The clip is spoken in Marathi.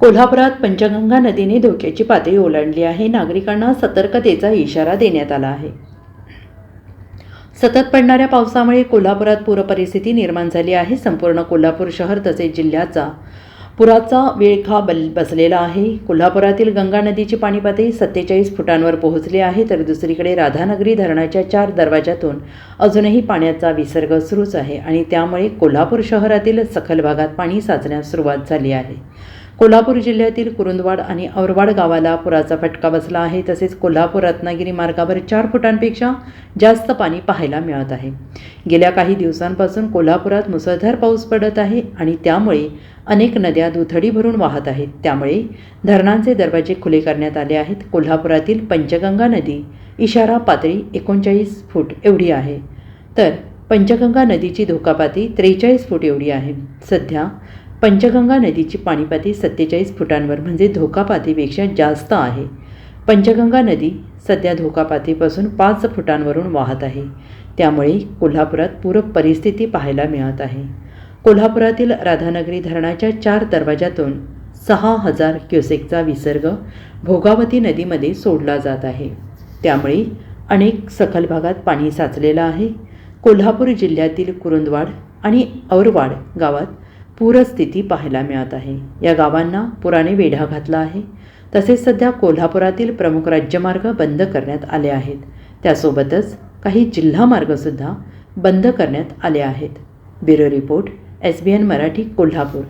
कोल्हापुरात पंचगंगा नदीने धोक्याची पातळी ओलांडली आहे. नागरिकांना सतर्कतेचा इशारा देण्यात आला आहे. सतत पडणाऱ्या पावसामुळे कोल्हापुरात पूरपरिस्थिती निर्माण झाली आहे. संपूर्ण कोल्हापूर शहर तसेच जिल्ह्याचा पुराचा वेळखा बल बसलेला आहे. कोल्हापुरातील गंगा नदीची पाणी पातळी सत्तेचाळीस फुटांवर पोहोचली आहे तर दुसरीकडे राधानगरी धरणाच्या चार दरवाजातून अजूनही पाण्याचा विसर्ग सुरूच आहे आणि त्यामुळे कोल्हापूर शहरातील सखल भागात पाणी साचण्यास सुरुवात झाली आहे. कोल्हापूर जिल्ह्यातील कुरुंदवाड आणि औरवाड गावाला पुराचा फटका बसला आहे. तसेच कोल्हापूर रत्नागिरी मार्गावर चार फुटांपेक्षा जास्त पाणी पाहायला मिळत आहे. गेल्या काही दिवसांपासून कोल्हापुरात मुसळधार पाऊस पडत आहे आणि त्यामुळे अनेक नद्या दुथडी भरून वाहत आहेत. त्यामुळे धरणांचे दरवाजे खुले करण्यात आले आहेत. कोल्हापुरातील पंचगंगा नदी इशारा पातळी एकोणचाळीस फूट एवढी आहे. तर पंचगंगा नदीची धोकापाती त्रेचाळीस फूट एवढी आहे. सध्या पंचगंगा नदीची पाणीपाती सत्तेचाळीस फुटांवर म्हणजे धोकापातीपेक्षा जास्त आहे. पंचगंगा नदी सध्या धोकापातीपासून पाच फुटांवरून वाहत आहे. त्यामुळे कोल्हापुरात पूर परिस्थिती पाहायला मिळत आहे. कोल्हापुरातील राधानगरी धरणाच्या चार दरवाजातून सहा हजार क्युसेकचा विसर्ग भोगावती नदीमध्ये सोडला जात आहे. त्यामुळे अनेक सखल भागात पाणी साचलेलं आहे. कोल्हापूर जिल्ह्यातील कुरुंदवाड आणि औरवाड गावात पूरस्थिती पाहायला मिळत आहे. या गावांना पुराने वेढा घातला आहे. तसेच सध्या कोल्हापुरातील प्रमुख राज्यमार्ग बंद करण्यात आले आहेत. त्यासोबतच काही जिल्हा मार्गसुद्धा बंद करण्यात आले आहेत. Bureau report S B N Marathi Kolhapur.